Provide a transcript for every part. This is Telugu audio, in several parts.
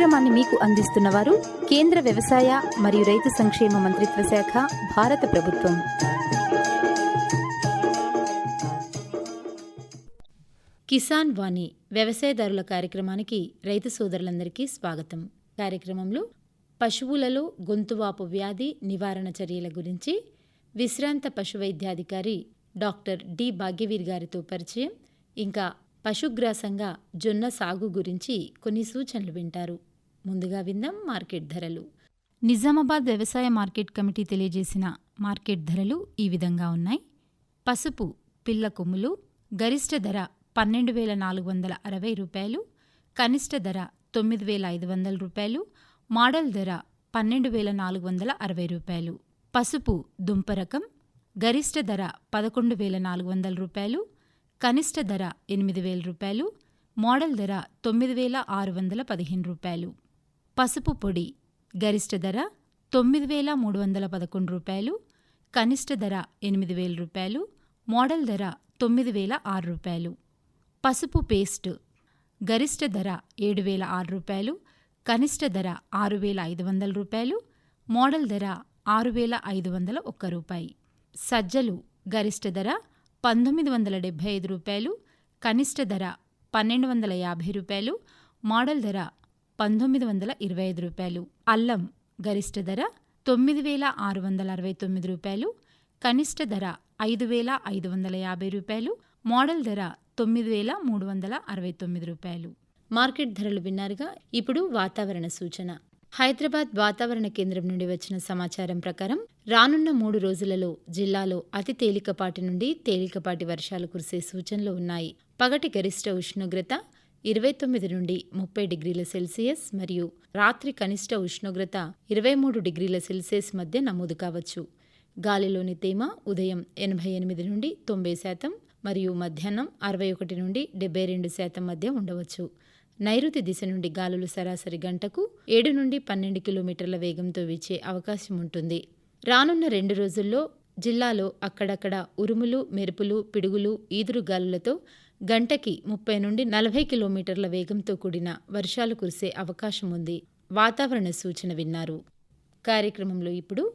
కార్యక్రమాన్ని మీకు అందిస్తున్నవారు కేంద్ర వ్యవసాయ మరియు రైతు సంక్షేమ మంత్రిత్వ శాఖ భారత ప్రభుత్వం. కిసాన్ వాణి వ్యవసాయదారుల కార్యక్రమానికి రైతు సోదరులందరికీ స్వాగతం. కార్యక్రమంలో పశువులలో గొంతువాపు వ్యాధి నివారణ చర్యల గురించి విశ్రాంత పశువైద్యాధికారి డాక్టర్ డి భాగ్యవీర్ గారితో పరిచయం. ఇంకా పశుగ్రాసంగా జొన్న సాగు గురించి కొన్ని సూచనలు వింటారు. ముందుగా విందాం మార్కెట్ ధరలు. నిజామాబాద్ వ్యవసాయ మార్కెట్ కమిటీ తెలియజేసిన మార్కెట్ ధరలు ఈ విధంగా ఉన్నాయి. పసుపు పిల్ల కొమ్ములు గరిష్ట ధర పన్నెండు వేల నాలుగు వందల అరవై రూపాయలు కనిష్ట ధర తొమ్మిది వేల ఐదు వందల రూపాయలు మోడల్ ధర పన్నెండు వేల నాలుగు వందల అరవై రూపాయలు. పసుపు దుంప రకం గరిష్ట ధర పదకొండు వేల నాలుగు వందల రూపాయలు కనిష్ట ధర ఎనిమిది వేల రూపాయలు మోడల్ ధర తొమ్మిది వేల ఆరు వందల పదిహేను రూపాయలు. పసుపు పొడి. గరిష్ట ధర తొమ్మిది వేల మూడు వందల పదకొండు రూపాయలు. కనిష్ట ధర ఎనిమిది వేల రూపాయలు. మోడల్ ధర తొమ్మిది వేల ఆరు రూపాయలు. పసుపు పేస్ట్. గరిష్ట ధర ఏడు వేల ఆరు రూపాయలు. కనిష్ట ధర ఆరు వేల ఐదు వందల రూపాయలు. మోడల్ ధర ఆరు వేల ఐదు వందల ఒక్క రూపాయి. సజ్జలు. గరిష్ట ధర పంతొమ్మిది వందల డెబ్భై ఐదు రూపాయలు. కనిష్ట ధర పన్నెండు వందల యాభై రూపాయలు. మోడల్ ధర పంతొమ్మిది వందల ఇరవై ఐదు రూపాయలు. అల్లం గరిష్ట ధర తొమ్మిది వేల ఆరు వందల అరవై తొమ్మిది రూపాయలు. కనిష్ట ధర ఐదు వేల ఐదు వందల యాభై రూపాయలు. మోడల్ ధర తొమ్మిది వేల మూడు వందల అరవై తొమ్మిది రూపాయలు. మార్కెట్ ధరలు విన్నారుగా? ఇప్పుడు వాతావరణ సూచన. హైదరాబాద్ వాతావరణ కేంద్రం నుండి వచ్చిన సమాచారం ప్రకారం రానున్న మూడు రోజులలో జిల్లాలో అతి తేలికపాటి నుండి తేలికపాటి వర్షాలు కురిసే సూచనలు ఉన్నాయి. పగటి గరిష్ట ఉష్ణోగ్రత ఇరవై తొమ్మిది నుండి ముప్పై డిగ్రీల సెల్సియస్ మరియు రాత్రి కనిష్ట ఉష్ణోగ్రత ఇరవై మూడు డిగ్రీల సెల్సియస్ మధ్య నమోదు కావచ్చు. గాలిలోని తేమ ఉదయం ఎనభై ఎనిమిది నుండి తొంభై శాతం మరియు మధ్యాహ్నం అరవై ఒకటి నుండి డెబ్బై రెండు శాతం మధ్య ఉండవచ్చు. నైరుతి దిశ నుండి గాలులు సరాసరి గంటకు ఏడు నుండి పన్నెండు కిలోమీటర్ల వేగంతో వీచే అవకాశం ఉంటుంది. రానున్న రెండు రోజుల్లో జిల్లాలో అక్కడక్కడ ఉరుములు మెరుపులు పిడుగులు ఈదురు గాలులతో గంటకి ముప్పై నుండి నలభై కిలోమీటర్ల వేగంతో కూడిన వర్షాలు కురిసే అవకాశం ఉంది. వాతావరణ సూచన విన్నారు. కార్యక్రమంలో ఇప్పుడు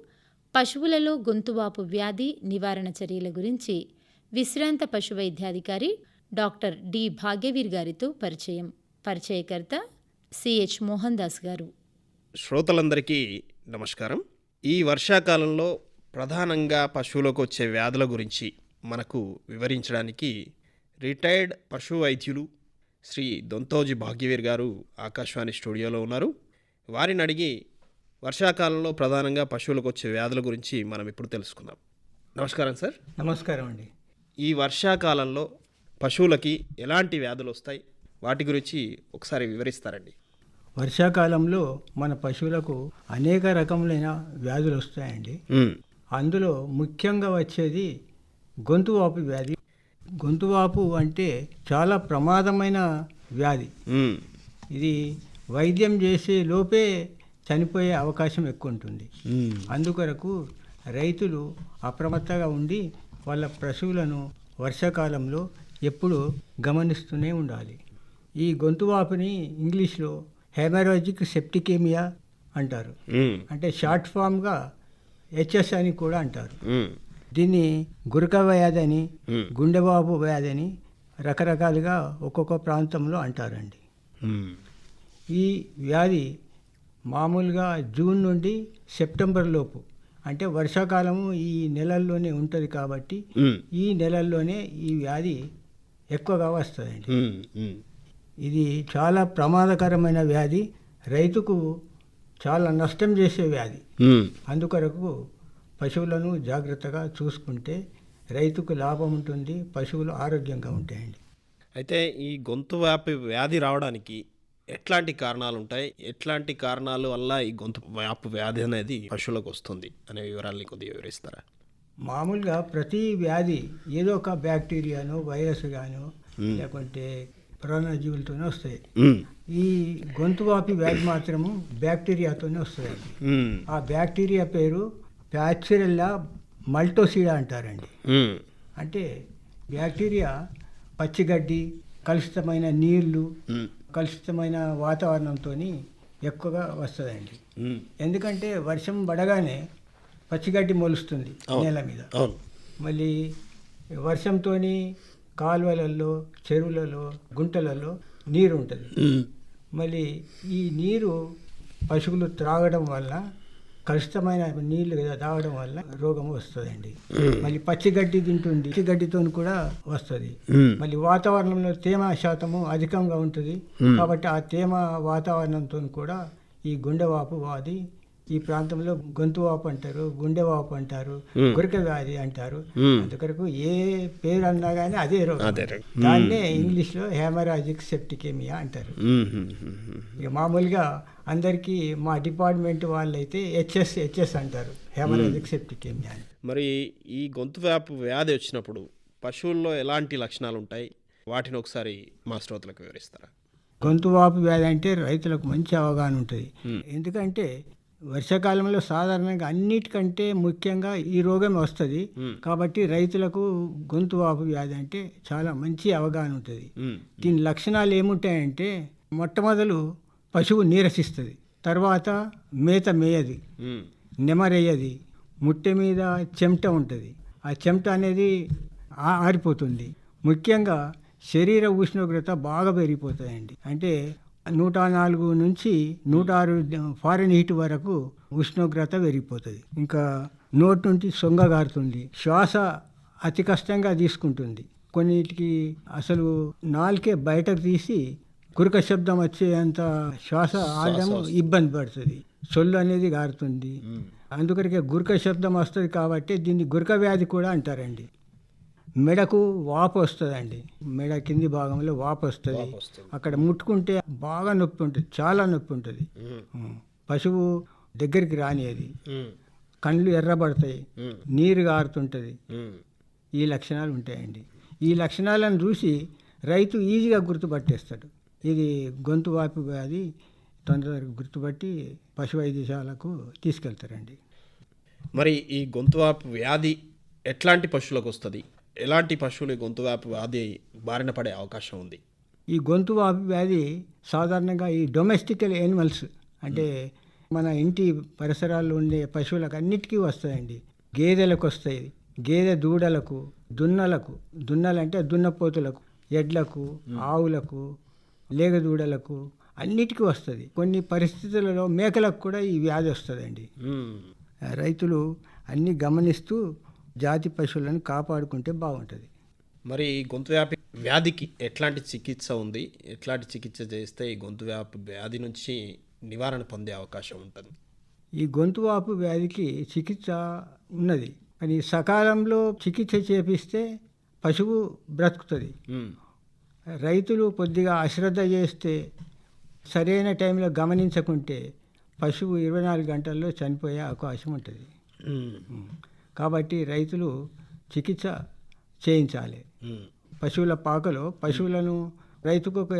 పశువులలో గొంతువాపు వ్యాధి నివారణ చర్యల గురించి విశ్రాంత పశు వైద్యాధికారి డాక్టర్ డి భాగ్యవీర్ గారితో పరిచయం. పరిచయకర్త సిహెచ్ మోహన్ దాస్ గారు. శ్రోతలందరికీ నమస్కారం. ఈ వర్షాకాలంలో ప్రధానంగా పశువులకు వచ్చే వ్యాధుల గురించి మనకు వివరించడానికి రిటైర్డ్ పశు వైద్యులు శ్రీ దొంతోజి భాగ్యవీర్ గారు ఆకాశవాణి స్టూడియోలో ఉన్నారు. వారిని అడిగి వర్షాకాలంలో ప్రధానంగా పశువులకు వచ్చే వ్యాధుల గురించి మనం ఇప్పుడు తెలుసుకుందాం. నమస్కారం సార్. నమస్కారం అండి. ఈ వర్షాకాలంలో పశువులకి ఎలాంటి వ్యాధులు వస్తాయి? వాటి గురించి ఒకసారి వివరిస్తారండి. వర్షాకాలంలో మన పశువులకు అనేక రకములైన వ్యాధులు వస్తాయండి. అందులో ముఖ్యంగా వచ్చేది గొంతువాపు వ్యాధి గొంతువాపు అంటే చాలా ప్రమాదమైన వ్యాధి. ఇది వైద్యం చేసే లోపే చనిపోయే అవకాశం ఎక్కువ ఉంటుంది. అందుకొరకు రైతులు అప్రమత్తంగా ఉండి వాళ్ళ పశువులను వర్షాకాలంలో ఎప్పుడు గమనిస్తూనే ఉండాలి ఈ గొంతువాపుని ఇంగ్లీష్లో హెమరాజిక్ సెప్టికేమియా అంటారు. అంటే షార్ట్ ఫామ్గా హెచ్ఎస్ అని కూడా అంటారు. దీన్ని గురక వ్యాధి అని. గుండెబాబు వ్యాధి అని రకరకాలుగా ఒక్కొక్క ప్రాంతంలో అంటారండి. ఈ వ్యాధి మామూలుగా జూన్ నుండి సెప్టెంబర్ లోపు అంటే వర్షాకాలము ఈ నెలల్లోనే ఉంటుంది కాబట్టి. ఈ నెలల్లోనే ఈ వ్యాధి ఎక్కువగా వస్తుందండి. ఇది చాలా ప్రమాదకరమైన వ్యాధి రైతుకు చాలా నష్టం చేసే వ్యాధి. అందుకొరకు పశువులను జాగ్రత్తగా చూసుకుంటే రైతుకు లాభం ఉంటుంది పశువులు ఆరోగ్యంగా ఉంటాయండి. అయితే ఈ గొంతు వ్యాపి వ్యాధి రావడానికి ఎట్లాంటి కారణాలు ఉంటాయి? ఎట్లాంటి కారణాల వల్ల ఈ గొంతు వ్యాపు వ్యాధి అనేది పశువులకు వస్తుంది? అనే వివరాల్ని కొద్దిగా వివరిస్తారా? మామూలుగా ప్రతి వ్యాధి ఏదో ఒక బ్యాక్టీరియాను వైరస్ గాను లేకుంటే ప్రాణజీవులతోనే వస్తాయి. ఈ గొంతు వాపి వ్యాధి మాత్రము బ్యాక్టీరియాతోనే వస్తుందండి ఉమ్, ఆ బ్యాక్టీరియా పేరు ప్యాచురెల్లా మల్టోసిడా అంటారండి. అంటే బ్యాక్టీరియా పచ్చిగడ్డి కలుషితమైన నీళ్ళు కలుషితమైన వాతావరణంతో ఎక్కువగా వస్తుందండి. ఎందుకంటే వర్షం పడగానే పచ్చిగడ్డి మొలుస్తుంది. నేల మీద. మళ్ళీ వర్షంతో కాలువలలో చెరువులలో గుంటలలో నీరు ఉంటుంది మళ్ళీ ఈ నీరు పశువులు త్రాగడం వల్ల కలుషితమైన నీళ్ళు తాగడం వల్ల రోగం వస్తుందండి. మళ్ళీ పచ్చిగడ్డి తింటుంది పచ్చిగడ్డితో కూడా వస్తుంది. మళ్ళీ వాతావరణంలో తేమ శాతము అధికంగా ఉంటుంది. కాబట్టి ఆ తేమ వాతావరణంతో కూడా ఈ గుండెవాపు వ్యాధి ఈ ప్రాంతంలో గొంతు వాపు అంటారు గుండె వాపు అంటారు గురిక వ్యాధి అంటారు. అందుకొరకు ఏ పేరు అన్నా కానీ అదే రోగం. దాన్నే ఇంగ్లీష్లో హెమరాజిక్ సెప్టికేమియా అంటారు. ఇక మామూలుగా అందరికీ మా డిపార్ట్మెంట్ వాళ్ళైతే హెచ్ఎస్ హెచ్ఎస్ అంటారు. హెమరాజిక్ సెప్టికేమియా మరి ఈ గొంతు వ్యాపు వ్యాధి వచ్చినప్పుడు పశువుల్లో ఎలాంటి లక్షణాలు ఉంటాయి? వాటిని ఒకసారి మా శ్రోతలకు వివరిస్తారా? గొంతు వాపు వ్యాధి అంటే రైతులకు మంచి అవగాహన ఉంటుంది. ఎందుకంటే వర్షాకాలంలో సాధారణంగా అన్నిటికంటే ముఖ్యంగా ఈ రోగం వస్తుంది. కాబట్టి రైతులకు గొంతు వాపు వ్యాధి అంటే చాలా మంచి అవగాహన ఉంటుంది. దీని లక్షణాలు ఏముంటాయంటే మొట్టమొదలు పశువు నీరసిస్తుంది. తర్వాత మేత మేయది. నెమరేయది. ముట్టె మీద చెమట ఉంటుంది. ఆ చెమట అనేది ఆరిపోతుంది. ముఖ్యంగా శరీర ఉష్ణోగ్రత బాగా పెరిగిపోతాయండి. అంటే నూట నాలుగు నుంచి నూట ఆరు ఫారెన్ హీట్ వరకు ఉష్ణోగ్రత పెరిగిపోతుంది. ఇంకా నోటి నుండి సొంగ గారుతుంది. శ్వాస అతి కష్టంగా తీసుకుంటుంది. కొన్నిటికి అసలు నాలుకే బయటకు తీసి కురక శబ్దం వచ్చేంత శ్వాస ఆడడం ఇబ్బంది పడుతుంది. సొల్లు అనేది గారుతుంది. అందుకరికే గురక శబ్దం వస్తుంది కాబట్టి దీన్ని గురక వ్యాధి కూడా అంటారండి. మెడకు వాపు వస్తుందండి. మెడ కింది భాగంలో వాపు వస్తుంది. అక్కడ ముట్టుకుంటే బాగా నొప్పి ఉంటుంది. చాలా నొప్పి ఉంటుంది. పశువు దగ్గరికి రానియది. కళ్ళు ఎర్రబడతాయి. నీరు గారుతుంటుంది. ఈ లక్షణాలు ఉంటాయండి. ఈ లక్షణాలను చూసి రైతు ఈజీగా గుర్తుపట్టేస్తాడు. ఇది గొంతు వాపు వ్యాధి తొందరగా గుర్తుపట్టి పశు వైద్యశాలకు తీసుకెళ్తారండి. మరి ఈ గొంతువాపు వ్యాధి ఎట్లాంటి పశువులకు వస్తుంది? ఎలాంటి పశువులు ఈ గొంతువాపు వ్యాధి బారిన పడే అవకాశం ఉంది? ఈ గొంతు వాపు వ్యాధి సాధారణంగా ఈ డొమెస్టికల్ యానిమల్స్ అంటే మన ఇంటి పరిసరాల్లో ఉండే పశువులకు అన్నిటికీ వస్తాయండి. గేదెలకు వస్తాయి. గేదె దూడలకు దున్నలకు దున్నలంటే దున్నపోతులకు ఎడ్లకు ఆవులకు లేగ దూడలకు అన్నిటికీ వస్తుంది. కొన్ని పరిస్థితులలో మేకలకు కూడా ఈ వ్యాధి వస్తుందండి. రైతులు అన్నీ గమనిస్తూ జాతి పశువులను కాపాడుకుంటే బాగుంటుంది. మరి ఈ గొంతు వ్యాపి వ్యాధికి ఎట్లాంటి చికిత్స ఉంది? ఎట్లాంటి చికిత్స చేస్తే ఈ గొంతు వ్యాపి వ్యాధి నుంచి నివారణ పొందే అవకాశం ఉంటుంది? ఈ గొంతు వాపు వ్యాధికి చికిత్స ఉన్నది. కానీ సకాలంలో చికిత్స చేపిస్తే పశువు బ్రతుకుతుంది. రైతులు కొద్దిగా అశ్రద్ధ చేస్తే సరైన టైంలో గమనించకుంటే పశువు ఇరవై నాలుగు గంటల్లో చనిపోయే అవకాశం ఉంటుంది. కాబట్టి రైతులు చికిత్స చేయించాలి. పశువుల పాకలో పశువులను రైతుకు ఒక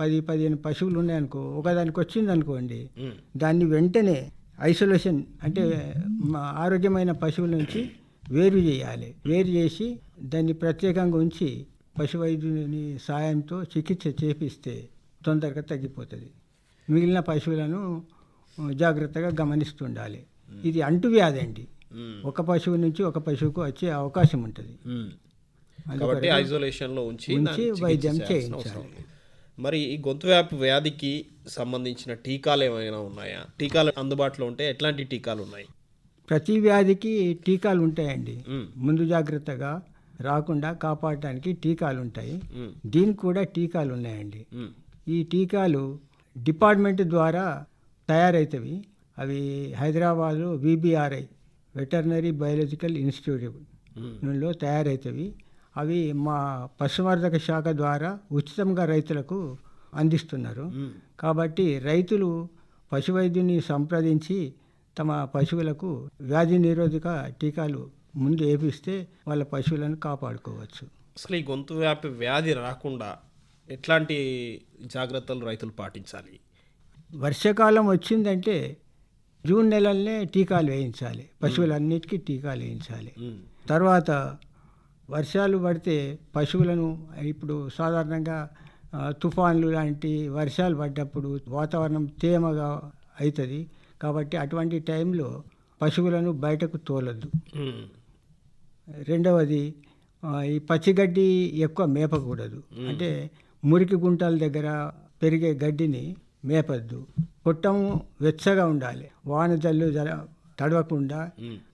పది పదిహేను పశువులు ఉన్నాయనుకో ఒకదానికి వచ్చింది అనుకోండి దాన్ని వెంటనే ఐసోలేషన్ అంటే మా ఆరోగ్యమైన పశువుల నుంచి వేరు చేయాలి. వేరు చేసి దాన్ని ప్రత్యేకంగా ఉంచి పశు వైద్యుని సాయంతో చికిత్స చేపిస్తే తొందరగా తగ్గిపోతుంది. మిగిలిన పశువులను జాగ్రత్తగా గమనిస్తుండాలి. ఇది అంటువ్యాధి అండి. ఒక పశువు నుంచి ఒక పశువుకు వచ్చే అవకాశం ఉంటుంది. కాబట్టి ఐసోలేషన్లో ఉంచి వైద్యం చేయించాలి. మరి ఈ గొంతు వ్యాపు వ్యాధికి సంబంధించిన టీకాలు ఏమైనా ఉన్నాయా? టీకాలు అందుబాటులో ఉంటే ఎట్లాంటి టీకాలు ఉన్నాయి? ప్రతి వ్యాధికి టీకాలు ఉంటాయండి. ముందు జాగ్రత్తగా రాకుండా కాపాడటానికి టీకాలు ఉంటాయి. దీనికి కూడా టీకాలు ఉన్నాయండి. ఈ టీకాలు డిపార్ట్మెంట్ ద్వారా తయారవుతాయి అవి హైదరాబాదు విబిఆర్ఐ వెటర్నరీ బయాలజికల్ ఇన్స్టిట్యూట్లో తయారవుతాయి అవి మా పశువర్ధక శాఖ ద్వారా ఉచితంగా రైతులకు అందిస్తున్నారు. కాబట్టి రైతులు పశువైద్యుని సంప్రదించి తమ పశువులకు వ్యాధి నిరోధక టీకాలు ముందు వేపిస్తే వాళ్ళ పశువులను కాపాడుకోవచ్చు. అసలు ఈ గొంతు వ్యాపి వ్యాధి రాకుండా ఎట్లాంటి జాగ్రత్తలు రైతులు పాటించాలి? వర్షాకాలం వచ్చిందంటే జూన్ నెలలనే టీకాలు వేయించాలి. పశువులన్నిటికీ టీకాలు వేయించాలి. తర్వాత వర్షాలు పడితే పశువులను ఇప్పుడు సాధారణంగా తుఫాన్లు లాంటి వర్షాలు పడ్డప్పుడు వాతావరణం తేమగా అవుతుంది కాబట్టి అటువంటి టైంలో పశువులను బయటకు తోలద్దు. రెండవది ఈ పచ్చిగడ్డి ఎక్కువ మేపకూడదు. అంటే మురికి గుంటల దగ్గర పెరిగే గడ్డిని మేపద్దు కొట్టము వెచ్చగా ఉండాలి వాన జల్లు జర తడవకుండా.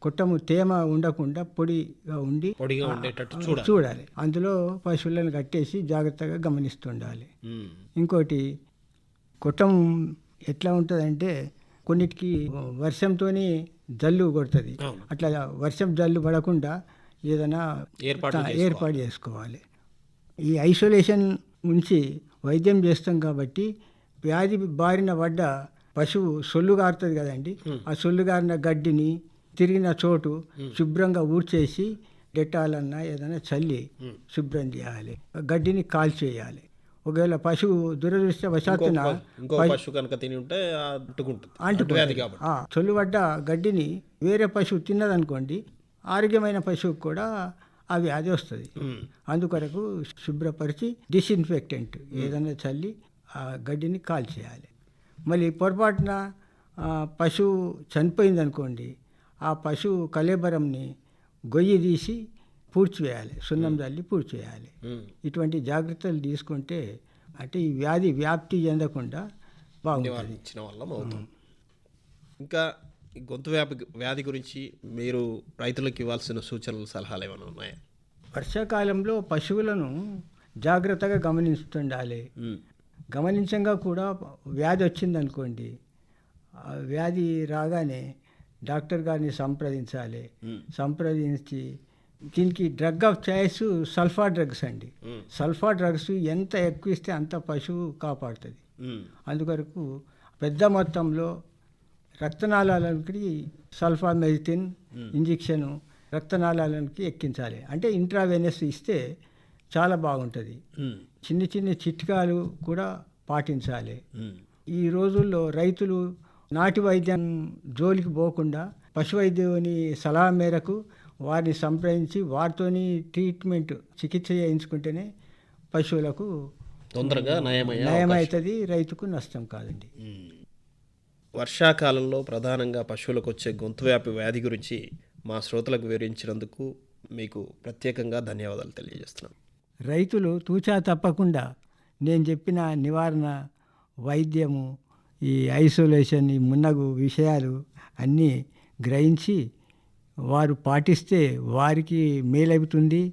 కొట్టము తేమ ఉండకుండా పొడిగా ఉండి పొడిగా ఉండేటట్టు చూడాలి అందులో పశువులను కట్టేసి జాగ్రత్తగా గమనిస్తుండాలి. ఇంకోటి కొట్టం ఎట్లా ఉంటుందంటే కొన్నిటికి వర్షంతో జల్లు కొడుతుంది. అట్లా వర్షం జల్లు పడకుండా ఏదైనా ఏర్పాటు చేసుకోవాలి. ఏర్పాటు చేసుకోవాలి ఈ ఐసోలేషన్ ఉంచి వైద్యం చేస్తాం కాబట్టి వ్యాధి బారిన పడ్డ పశువు సొల్లు గారుతుంది కదండి. ఆ సొల్లు గారిన గడ్డిని తిరిగిన చోటు శుభ్రంగా ఊడ్చేసి డెట్టాలన్నా ఏదైనా చల్లి శుభ్రం చేయాలి. గడ్డిని కాల్చేయాలి. ఒకవేళ పశువు దురదృష్టవశాత్తున అంటుకుంటుంది. ఆ, చొల్లుబడ్డ గడ్డిని వేరే పశువు తిన్నదనుకోండి ఆరోగ్యమైన పశువుకు కూడా ఆ వ్యాధి వస్తుంది. అందుకొరకు శుభ్రపరిచి డిస్ఇన్ఫెక్టెంట్ ఏదైనా చల్లి ఆ గడ్డిని కాల్చేయాలి. మళ్ళీ పొరపాటున పశువు చనిపోయింది అనుకోండి ఆ పశువు కలేబరంని గొయ్యి తీసి పూడ్చివేయాలి సున్నం చల్లి పూడ్చివేయాలి. ఇటువంటి జాగ్రత్తలు తీసుకుంటే అంటే ఈ వ్యాధి వ్యాప్తి చెందకుండా బాగుంటుంది. అవుతాం. ఇంకా గొంతు వ్యాపి వ్యాధి గురించి మీరు రైతులకు ఇవ్వాల్సిన సూచనలు సలహాలు ఏమైనా ఉన్నాయా? వర్షాకాలంలో పశువులను జాగ్రత్తగా గమనిస్తుండాలి. గమనించంగా కూడా వ్యాధి వచ్చిందనుకోండి ఆ వ్యాధి రాగానే డాక్టర్ గారిని సంప్రదించాలి. సంప్రదించి దీనికి drug of choice sulpha drugs అండి. సల్ఫా డ్రగ్స్ ఎంత ఎక్కువ ఇస్తే అంత పశువు కాపాడుతుంది ఉమ్. అందుకొరకు పెద్ద మొత్తంలో రక్తనాళాలకి సల్ఫా మెడిసిన్ ఇంజెక్షను రక్తనాళాలకి ఎక్కించాలి అంటే ఇంట్రావెనస్ ఇస్తే చాలా బాగుంటుంది. చిన్న చిన్న చిట్కాలు కూడా పాటించాలి. ఈ రోజుల్లో రైతులు నాటి వైద్యం జోలికి పోకుండా పశు వైద్యుని సలహా మేరకు వారిని సంప్రదించి వారితోని ట్రీట్మెంట్ చికిత్స చేయించుకుంటేనే పశువులకు తొందరగా నయమవుతుంది రైతుకు నష్టం కాదండి. వర్షాకాలంలో ప్రధానంగా పశువులకు వచ్చే గొంతు వ్యాపి వ్యాధి గురించి మా శ్రోతలకు వివరించినందుకు మీకు ప్రత్యేకంగా ధన్యవాదాలు తెలియజేస్తున్నాను రైతులు తూచా తప్పకుండా నేను చెప్పిన నివారణ వైద్యము ఈ ఐసోలేషన్ ఈ మున్నగు విషయాలు అన్నీ గ్రహించి వారు పాటిస్తే వారికి మేలవుతుంది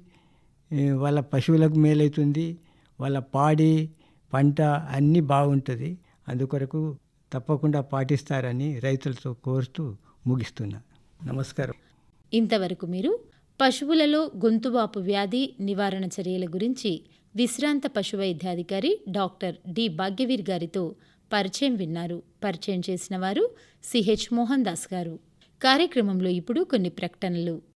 వాళ్ళ పశువులకు మేలవుతుంది వాళ్ళ పాడి పంట అన్నీ బాగుంటుంది. అందుకొరకు తప్పకుండా పాటిస్తారని రైతులతో కోరుతూ ముగిస్తున్నా. నమస్కారం. ఇంతవరకు మీరు పశువులలో గొంతువాపు వ్యాధి నివారణ చర్యల గురించి విశ్రాంత పశువైద్యాధికారి డాక్టర్ డి భాగ్యవీర్ గారితో పరిచయం విన్నారు. పరిచయం చేసిన వారు సిహెచ్ మోహన్ దాస్ గారు. కార్యక్రమంలో ఇప్పుడు కొన్ని ప్రకటనలు.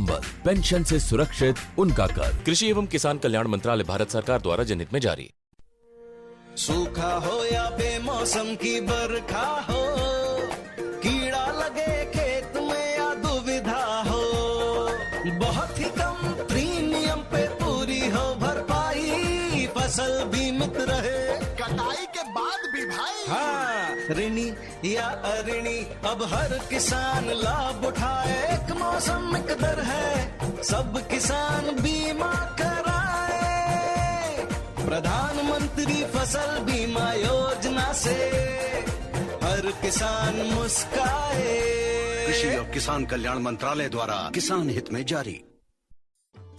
संबल पेंशन से सुरक्षित उनका कर कृषि एवं किसान कल्याण मंत्रालय भारत सरकार द्वारा जनहित में जारी। सूखा हो या बेमौसम की बरखा हो कीड़ा लगे खेत में या दुविधा हो बहुत ही कम प्रीमियम पे पूरी हो भरपाई फ़सल बीमित रहे। कटाई के बाद भी भाई। हाँ ऋणी या अऋणी अब हर किसान लाभ उठाए। एक मौसम कदर है, सब किसान बीमा कराए। प्रधानमंत्री फ़सल बीमा योजना से हर किसान मुस्काए। कृषि और किसान कल्याण मंत्रालय द्वारा किसान हित में जारी।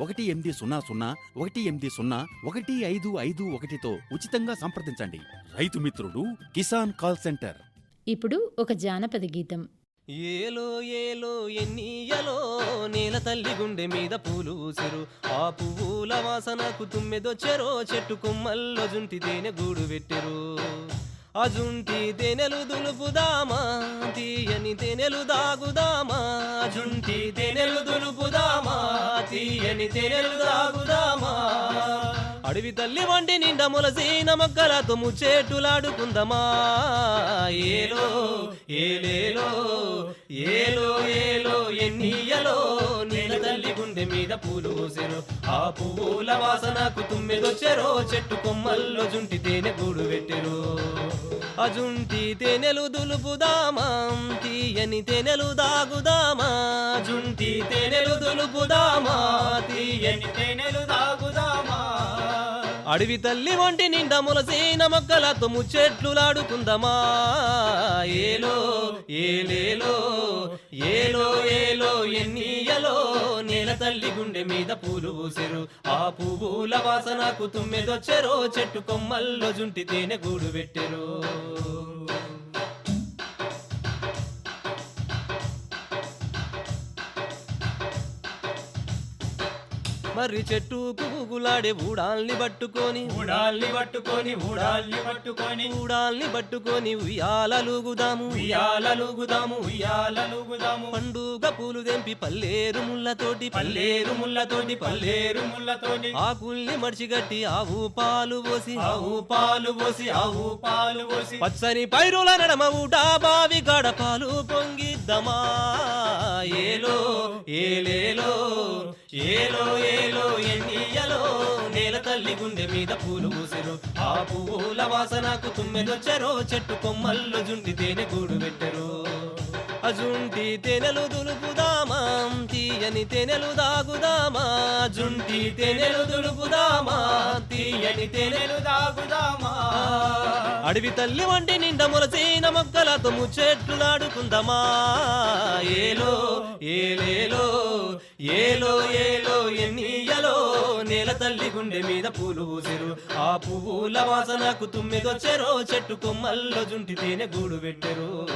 ఒకటి ఎనిమిది సున్నా సున్నా ఒకటి ఎనిమిది సున్నా ఒకటి ఐదు ఐదు ఒకటితో ఉచితంగా సంప్రదించండి. రైతు మిత్రుడు కిసాన్ కాల్ సెంటర్. ఇప్పుడు ఒక జానపద గీతం. ఏలో ఏలో ఎన్నియలో నేల తల్లి గుండె మీద పూలు ఊసిరు. ఆ పువ్వుల వాసనకు తుమ్మెదొచ్చెరో చెట్టు కొమ్మల్లో జుంటి తేనె గూడు పెట్టెరు అజుంటి తెనెలు తేనెలు దులుపుదామా? తీయని తేనెలు దాగుదామా? అజుంటి తేనెలు దులుపుదామా? తీయని తేనెలు దాగుదామా? అడవి తల్లి వంటి నిండా మొలసీన మొక్కలతో ముచ్చేట్టులాడుకుందమా ఏలో ఏలేలో ఏలో ఏలో ఎన్నియలో గుండె మీద పూలు ఆ పువ్వుల వాసనకు తుమ్మెదొచ్చెరో చెట్టు కొమ్మల్లో జుంటి తేనె గూడు పెట్టెరు ఆ జుంటి తేనెలు దులుపుదామా తీయని తేనెలు దాగుదామా. జుంటి తేనెలు దులుపుదామా తీయని తేనెలు దాగుదామా. అడవి తల్లి వంటి నిండా ములసీన మొక్కలతో ముచ్చెట్లులాడుకుందమా ఏలో ఏలేలో ఏలో ఏలో ఎన్ని తల్లి గుండె మీద పూలు పూసిరు ఆ పువ్వుల వాసనకు తుమ్మెదొచ్చెరో. చెట్టు కొమ్మల్లో జుంటి తేనె గూడు పెట్టెరు. మరి చెట్టుకు గులాడే ఊడాల్ని పట్టుకొని ఊడాల్ని పట్టుకొని ఊడాల్ని పట్టుకొని. ఊడాల్ని పట్టుకొని ఉయ్యాలలుగుదాము ఉయ్యాలలుగుదాము ఉయ్యాలలుగుదాము పండుగ పూలు తెంపి పల్లేరు ముళ్ళతోటి. పల్లేరు ముళ్ళతోటి పల్లేరు ముళ్ళతోటి. ఆకుల్ని మడిచిగట్టి ఆవు పాలు పోసి. ఆవు పాలు పోసి ఆవు పాలు పోసి. పచ్చని పైరుల నడమ ఊట బావి గడ పాలు పొంగిద్దమా? ఏలో ఏలేలో ఏలో ఏలో ఎన్నియలో నేల తల్లి గుండె మీద పూలు పూసిరు. ఆ పువ్వుల వాసనకు తుమ్మెదొచ్చరో చెట్టు కొమ్మల్లో జుండి తేనె గూడు పెట్టరు. అజుంటి తేనెలు దులుపుదామా? తీయని తేనెలు దాగుదామా? జుంటి తేనెలు దులుపుదామా? తీయని తేనెలు దాగుదామా? అడవి తల్లి వంటి నిండా మొలసీన మొక్కలతో ముచ్చెట్లులాడుకుందామా ఏలో ఏలేలో ఏలో ఏలో ఎన్నియలో? నేల తల్లి గుండె మీద పూలు పూసిరు. ఆ పువ్వుల వాసనకు తుమ్మెదొచ్చెరో చెట్టు కొమ్మల్లో జుంటి తేనె గూడు పెట్టెరు.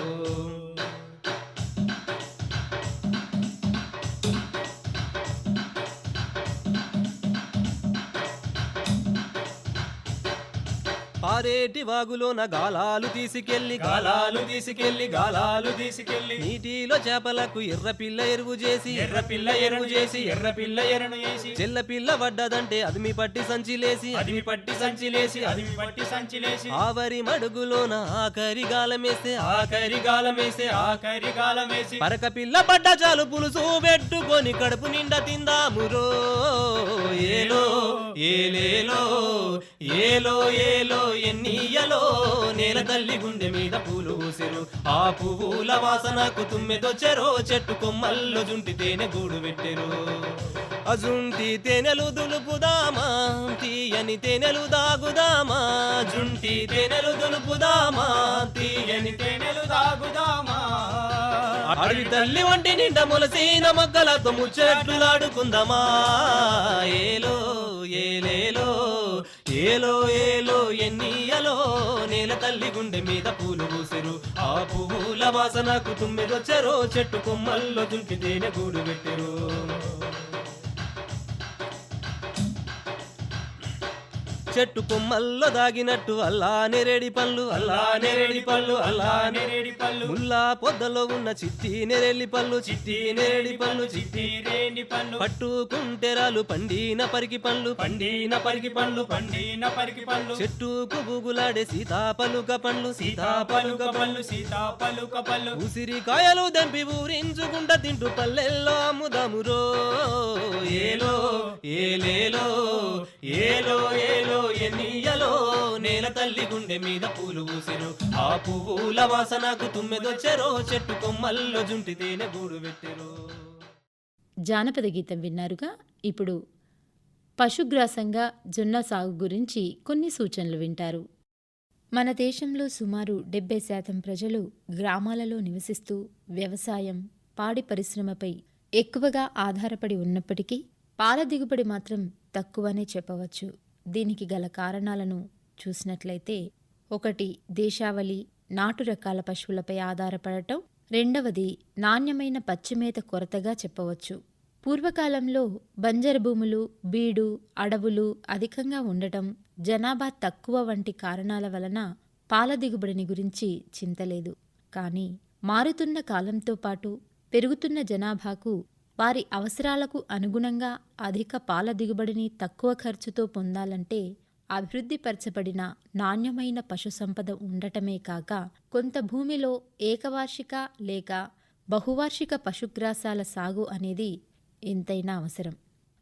పారేటి వాగులోన గాలాలు తీసుకెళ్ళి గాలాలు తీసుకెళ్ళి గాలాలు తీసుకెళ్ళి నీటిలో చేపలకు ఎర్ర పిల్ల ఎరువు చేసి ఎర్ర పిల్ల ఎరువు చేసి ఎర్ర పిల్ల ఎరును చేసి. చెల్ల పిల్ల పడ్డదంటే అదిమి పట్టి సంచిలేసి అదిమి పట్టి సంచిలేసి అదిమి పట్టి సంచిలేసి ఆవరి మడుగులోన ఆఖరి గాలమేస్తే ఆఖరి గాలమేస్తే ఆఖరి గాలమేసి పరక పిల్ల పడ్డ చాలు పులుసు పెట్టుకొని కడుపు నిండా తిందామురో ఏలో ఏలేలో ఏలో ఏలో ఎన్నియలో నేల తల్లి గుండె మీద పూలు పూసిరు ఆ పువ్వుల వాసనకు తుమ్మెదొచ్చెరో చెట్టు కొమ్మల్లో జుంటితేనే గూడు పెట్టెరు. అజుంటి తేనెలు దులుపుదామా? తీయని తేనెలు దాగుదామా? జుంటి తేనెలు దులుపుదామా? తీయని తేనెలు దాగుదామా? అడవి తల్లి వంటి నిండా మొలసిన మొగ్గలతో ముచ్చట్లులాడుకుందామా? ఏలో ఏలేలో ఏలో ఏలో ఎన్నియలో? నేల తల్లి గుండె మీద పూలు పూసిరు ఆ పువ్వుల వాసనకు తుమ్మిదొచ్చరో? చెట్టు కొమ్మల్లో దుంకి తేనె గూడు పెట్టిరు? చెట్టు కొమ్మల్లో దాగినట్టు అల్లా నెరేడి పళ్ళు అల్లా నెరేడి పళ్ళు అల్లా నెరేడి పళ్ళు. ముల్లా పొద్దలో ఉన్న చిట్టి నెరేలి పళ్ళు చిట్టి నెరేడి పళ్ళు చిట్టి రేండి పళ్ళు. పట్టుకుంటెరాలు పండిన పరికి పండ్లు పండిన పరికి పండ్లు పండిన పరికి పండ్లు చెట్టుకు బుగులాడే సీతాపలుక పండ్లు సీతాపలుక సీతా సీతాపలుక పళ్ళు. ఉసిరికాయలు దంపి ఊరించుకుంట తింటూ పల్లెల్లో అమ్ముదామురో. ఏలో ఏలేలో ఏలో ఏలో ఎన్నియలో నేల తల్లి గుండె మీద పూలు పూసెను ఆ పువ్వుల వాసనకు తుమ్మెదొచ్చెరో చెట్టు కొమ్మల్లో జుంటి తేనె గూడు పెట్టెరు. జానపద గీతం విన్నారుగా? ఇప్పుడు పశుగ్రాసంగా జొన్న సాగు గురించి కొన్ని సూచనలు వింటారు. మన దేశంలో సుమారు డెబ్బై శాతం ప్రజలు గ్రామాలలో నివసిస్తూ వ్యవసాయం పాడి పరిశ్రమపై ఎక్కువగా ఆధారపడి ఉన్నప్పటికీ పాల దిగుబడి మాత్రం తక్కువనే చెప్పవచ్చు. దీనికి గల కారణాలను చూసినట్లయితే ఒకటి దేశావళి నాటు రకాల పశువులపై ఆధారపడటం రెండవది నాణ్యమైన పచ్చిమేత కొరతగా చెప్పవచ్చు. పూర్వకాలంలో బంజరు భూములు బీడు అడవులు అధికంగా ఉండటం జనాభా తక్కువ వంటి కారణాల వలన పాల దిగుబడిని గురించి చింతలేదు కానీ మారుతున్న కాలంతో పాటు పెరుగుతున్న జనాభాకు వారి అవసరాలకు అనుగుణంగా అధిక పాల దిగుబడిని తక్కువ ఖర్చుతో పొందాలంటే అభివృద్ధిపరచబడిన నాణ్యమైన పశుసంపద ఉండటమే కాక కొంత భూమిలో ఏకవార్షిక లేక బహువార్షిక పశుగ్రాసాల సాగు అనేది ఎంతైనా అవసరం.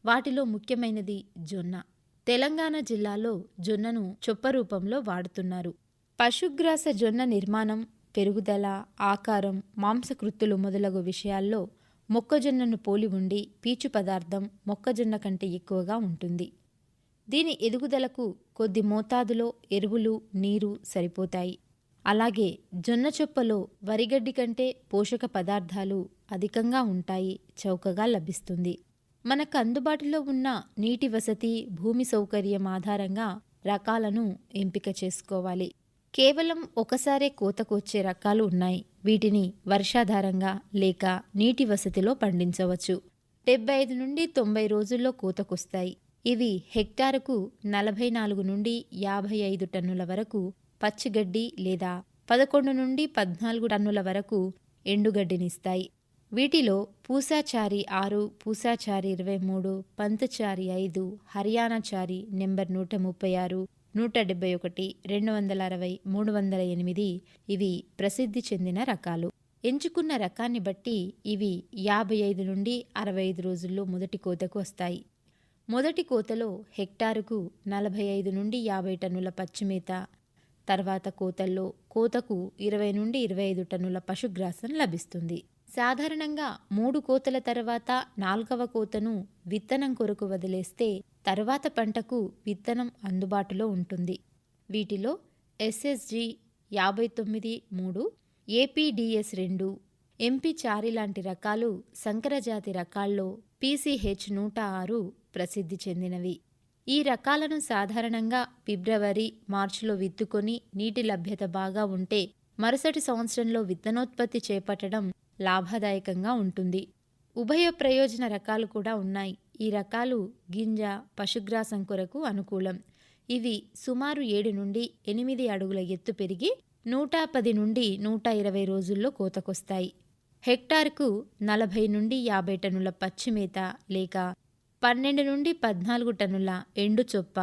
వాటిలో ముఖ్యమైనది జొన్న. తెలంగాణ జిల్లాలో జొన్నను చొప్ప రూపంలో వాడుతున్నారు. పశుగ్రాస జొన్న నిర్మాణం పెరుగుదల ఆకారం మాంసకృత్తులు మొదలగు విషయాల్లో మొక్కజొన్నను పోలి ఉండి పీచు పదార్థం మొక్కజొన్న కంటే ఎక్కువగా ఉంటుంది. దీని ఎదుగుదలకు కొద్ది మోతాదులో ఎరువులు నీరు సరిపోతాయి. అలాగే జొన్న చొప్పలో వరిగడ్డి కంటే పోషక పదార్థాలు అధికంగా ఉంటాయి చౌకగా లభిస్తుంది. మనకు అందుబాటులో ఉన్న నీటి వసతి భూమి సౌకర్యం ఆధారంగా రకాలను ఎంపిక చేసుకోవాలి. కేవలం ఒకసారే కోతకొచ్చే రకాలు ఉన్నాయి. వీటిని వర్షాధారంగా లేక నీటి వసతిలో పండించవచ్చు. డెబ్బై ఐదు నుండి తొంభై రోజుల్లో కోతకొస్తాయి. ఇవి హెక్టారుకు నలభై నాలుగు నుండి యాభై ఐదు టన్నుల వరకు పచ్చిగడ్డి లేదా పదకొండు నుండి పద్నాలుగు టన్నుల వరకు ఎండుగడ్డినిస్తాయి. వీటిలో పూసాచారి ఆరు పూసాచారి ఇరవై మూడు పంతచారి ఐదు హర్యానాచారి నెంబర్ నూట ముప్పై ఆరు నూట డెబ్బై ఒకటి రెండు వందల అరవై మూడు వందల ఎనిమిది ఇవి ప్రసిద్ధి చెందిన రకాలు. ఎంచుకున్న రకాన్ని బట్టి ఇవి యాభై ఐదు నుండి అరవై ఐదు రోజుల్లో మొదటి కోతకు వస్తాయి. మొదటి కోతలో హెక్టారుకు నలభై ఐదు నుండి యాభై టన్నుల పచ్చిమేత తర్వాత కోతల్లో కోతకు ఇరవై నుండి ఇరవై ఐదు టన్నుల పశుగ్రాసం లభిస్తుంది. సాధారణంగా మూడు కోతల తర్వాత నాల్గవ కోతను విత్తనం కొరకు వదిలేస్తే తర్వాత పంటకు విత్తనం అందుబాటులో ఉంటుంది. వీటిలో ఎస్ఎస్జి యాభై తొమ్మిది మూడు ఏపీడిఎస్ రెండు ఎంపీ చారి లాంటి రకాలు సంకరజాతి రకాల్లో పీసీహెచ్ నూట ఆరు ప్రసిద్ధి చెందినవి. ఈ రకాలను సాధారణంగా ఫిబ్రవరి మార్చిలో విత్తుకొని నీటి లభ్యత బాగా ఉంటే మరుసటి సంవత్సరంలో విత్తనోత్పత్తి చేపట్టడం లాభదాయకంగా ఉంటుంది. ఉభయ ప్రయోజన రకాలు కూడా ఉన్నాయి. ఈ రకాలు గింజ పశుగ్రాసం కొరకు అనుకూలం. ఇవి సుమారు ఏడు నుండి ఎనిమిది అడుగుల ఎత్తు పెరిగి నూట పది నుండి నూట ఇరవై రోజుల్లో కోతకొస్తాయి. హెక్టార్కు నలభై నుండి యాభై టన్నుల పచ్చిమేత లేక పన్నెండు నుండి పద్నాలుగు టన్నుల ఎండు చొప్ప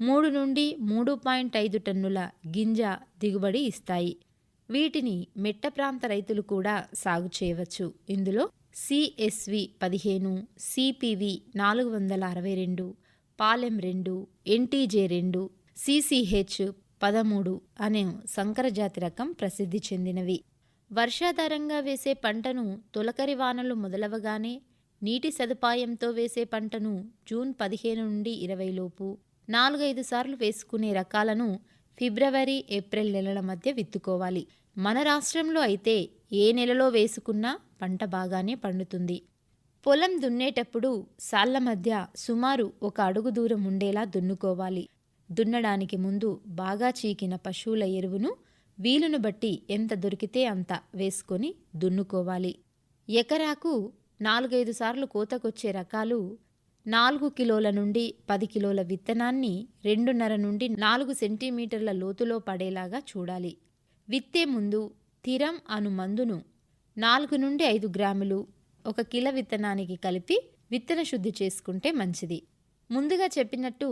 మూడు నుండి మూడు పాయింట్ ఐదు టన్నుల గింజ దిగుబడి ఇస్తాయి. వీటిని మెట్ట ప్రాంత రైతులు కూడా సాగు చేయవచ్చు. ఇందులో సిఎస్వి పదిహేను సిపివి నాలుగు వందల అరవై రెండు పాలెం రెండు ఎన్టీజే రెండు సిసిహెచ్ పదమూడు అనే సంకరజాతి రకం ప్రసిద్ధి చెందినవి. వర్షాధారంగా వేసే పంటను తొలకరి వానలు మొదలవగానే నీటి సదుపాయంతో వేసే పంటను జూన్ పదిహేను నుండి ఇరవై లోపు నాలుగైదు సార్లు వేసుకునే రకాలను ఫిబ్రవరి ఏప్రిల్ నెలల మధ్య విత్తుకోవాలి. మన రాష్ట్రంలో అయితే ఏ నెలలో వేసుకున్నా పంట బాగానే పండుతుంది. పొలం దున్నేటప్పుడు సాళ్ళ మధ్య సుమారు ఒక అడుగు దూరం ఉండేలా దున్నుకోవాలి. దున్నడానికి ముందు బాగా చీకిన పశువుల ఎరువును వీలును బట్టి ఎంత దొరికితే అంత వేసుకొని దున్నుకోవాలి. ఎకరాకు నాలుగైదు సార్లు కోతకొచ్చే రకాలు నాలుగు కిలోల నుండి పది కిలోల విత్తనాన్ని రెండున్నర నుండి నాలుగు సెంటీమీటర్ల లోతులో పడేలాగా చూడాలి. విత్తే ముందు థిరం అను మందును నాలుగు నుండి ఐదు గ్రాములు ఒక కిల విత్తనానికి కలిపి విత్తన శుద్ధి చేసుకుంటే మంచిది. ముందుగా చెప్పినట్టు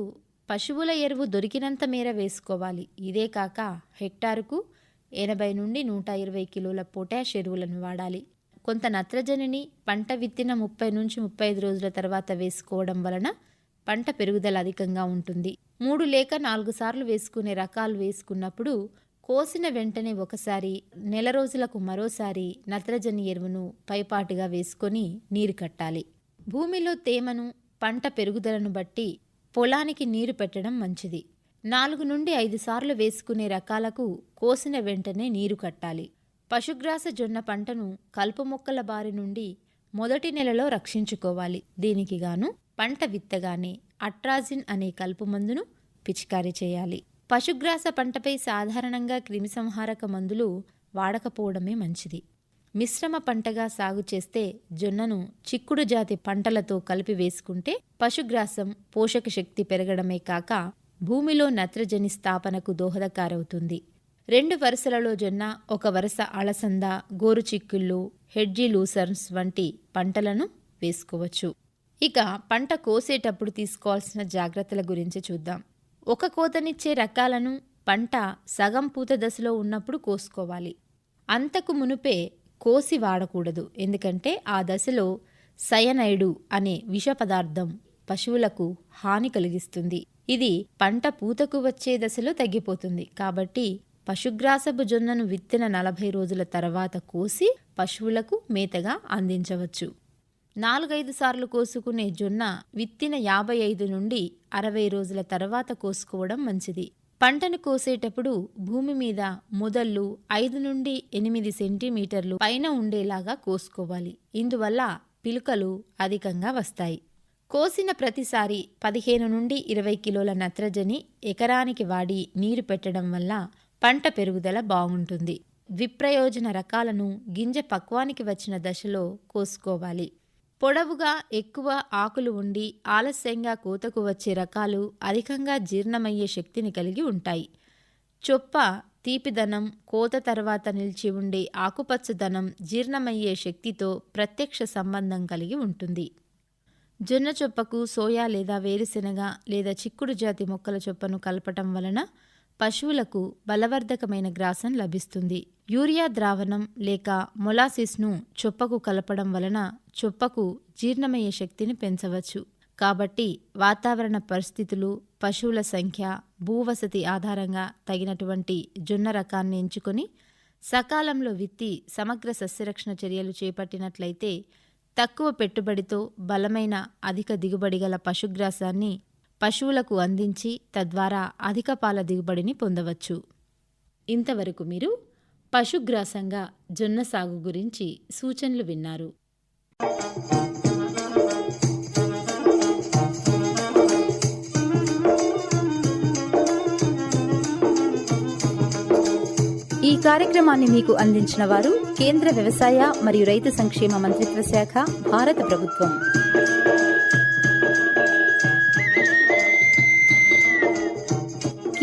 పశువుల ఎరువు దొరికినంత మేర వేసుకోవాలి. ఇదే కాక హెక్టారుకు ఎనభై నుండి నూట ఇరవై కిలోల పొటాష్ ఎరువులను వాడాలి. కొంత నత్రజనిని పంట విత్తిన ముప్పై నుంచి ముప్పై ఐదు రోజుల తర్వాత వేసుకోవడం వలన పంట పెరుగుదల అధికంగా ఉంటుంది. మూడు లేక నాలుగు సార్లు వేసుకునే రకాలు వేసుకున్నప్పుడు కోసిన వెంటనే ఒకసారి నెల రోజులకు మరోసారి నత్రజని ఎరువును పైపాటుగా వేసుకొని నీరు కట్టాలి. భూమిలో తేమను పంట పెరుగుదలను బట్టి పొలానికి నీరు పెట్టడం మంచిది. నాలుగు నుండి ఐదు సార్లు వేసుకునే రకాలకు కోసిన వెంటనే నీరు కట్టాలి. పశుగ్రాస జొన్న పంటను కలుపు మొక్కల బారి నుండి మొదటి నెలలో రక్షించుకోవాలి. దీనికి గాను పంట విత్తగానే అట్రాజిన్ అనే కలుపు మందును పిచికారీ చేయాలి. పశుగ్రాస పంటపై సాధారణంగా క్రిమిసంహారక మందులు వాడకపోవడమే మంచిది. మిశ్రమ పంటగా సాగు చేస్తే జొన్నను చిక్కుడు జాతి పంటలతో కలిపి వేసుకుంటే పశుగ్రాసం పోషక శక్తి పెరగడమే కాక భూమిలో నత్రజని స్థాపనకు దోహదకారవుతుంది. రెండు వరుసలలో జొన్న ఒక వరుస అలసంద గోరు చిక్కుళ్ళు హెడ్జీ లూసర్న్స్ వంటి పంటలను వేసుకోవచ్చు. ఇక పంట కోసేటప్పుడు తీసుకోవాల్సిన జాగ్రత్తల గురించి చూద్దాం. ఒక కోతనిచ్చే రకాలను పంట సగం పూత దశలో ఉన్నప్పుడు కోసుకోవాలి. అంతకు మునుపే కోసి వాడకూడదు ఎందుకంటే ఆ దశలో సయనైడు అనే విష పదార్థం పశువులకు హాని కలిగిస్తుంది. ఇది పంట పూతకు వచ్చే దశలో తగ్గిపోతుంది కాబట్టి పశుగ్రాసపు జొన్నను విత్తిన నలభై రోజుల తర్వాత కోసి పశువులకు మేతగా అందించవచ్చు. నాలుగైదు సార్లు కోసుకునే జొన్న విత్తిన యాభై ఐదు నుండి అరవై రోజుల తర్వాత కోసుకోవడం మంచిది. పంటను కోసేటప్పుడు భూమి మీద మొదళ్ళు ఐదు నుండి ఎనిమిది సెంటీమీటర్లు పైన ఉండేలాగా కోసుకోవాలి. ఇందువల్ల పిలుకలు అధికంగా వస్తాయి. కోసిన ప్రతిసారి పదిహేను నుండి ఇరవై కిలోల నత్రజని ఎకరానికి వాడి నీరు పెట్టడం వల్ల పంట పెరుగుదల బాగుంటుంది. విప్రయోజన రకాలను గింజ పక్వానికి వచ్చిన దశలో కోసుకోవాలి. పొడవుగా ఎక్కువ ఆకులు ఉండి ఆలస్యంగా కోతకు వచ్చే రకాలు అధికంగా జీర్ణమయ్యే శక్తిని కలిగి ఉంటాయి. చొప్ప తీపిదనం కోత తర్వాత నిలిచి ఉండే ఆకుపచ్చదనం జీర్ణమయ్యే శక్తితో ప్రత్యక్ష సంబంధం కలిగి ఉంటుంది. జొన్న చొప్పకు సోయా లేదా వేరుశెనగ లేదా చిక్కుడు జాతి మొక్కల చొప్పను కలపటం వలన పశువులకు బలవర్ధకమైన గ్రాసం లభిస్తుంది. యూరియా ద్రావణం లేక మొలాసిస్ను చొప్పకు కలపడం వలన చొప్పకు జీర్ణమయ్యే శక్తిని పెంచవచ్చు. కాబట్టి వాతావరణ పరిస్థితులు పశువుల సంఖ్య భూవసతి ఆధారంగా తగినటువంటి జొన్న రకాన్ని ఎంచుకొని సకాలంలో విత్తి సమగ్ర సస్యరక్షణ చర్యలు చేపట్టినట్లయితే తక్కువ పెట్టుబడితో బలమైన అధిక దిగుబడి గల పశుగ్రాసాన్ని పశువులకు అందించి తద్వారా అధిక పాల దిగుబడిని పొందవచ్చు. ఇంతవరకు మీరు పశుగ్రాసంగా జొన్న సాగు గురించి సూచనలు విన్నారు. ఈ కార్యక్రమాన్ని మీకు అందించిన వారు కేంద్ర వ్యవసాయ మరియు రైతు సంక్షేమ మంత్రిత్వ శాఖ భారత ప్రభుత్వం.